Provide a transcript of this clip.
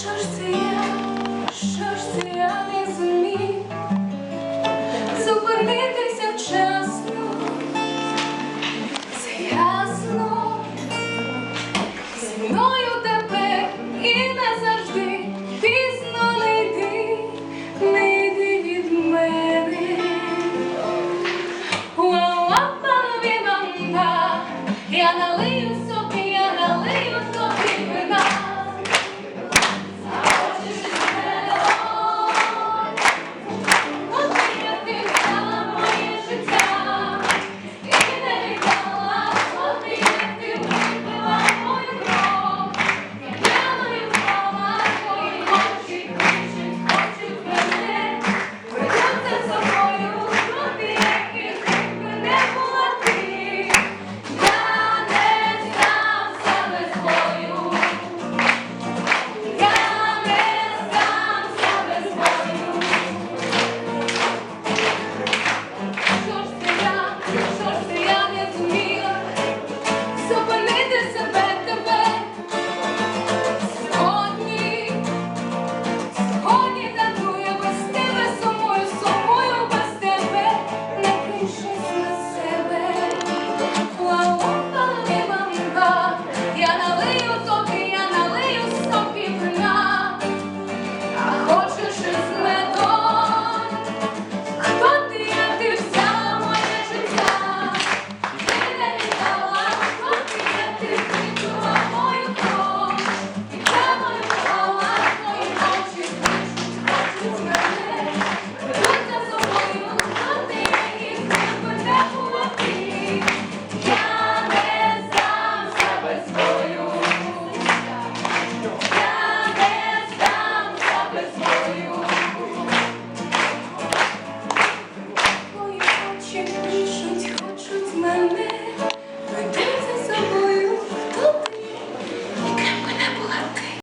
Що ж це я, що ж це я не зумів зупинитися вчасно, це ясно. Зі мною тебе і на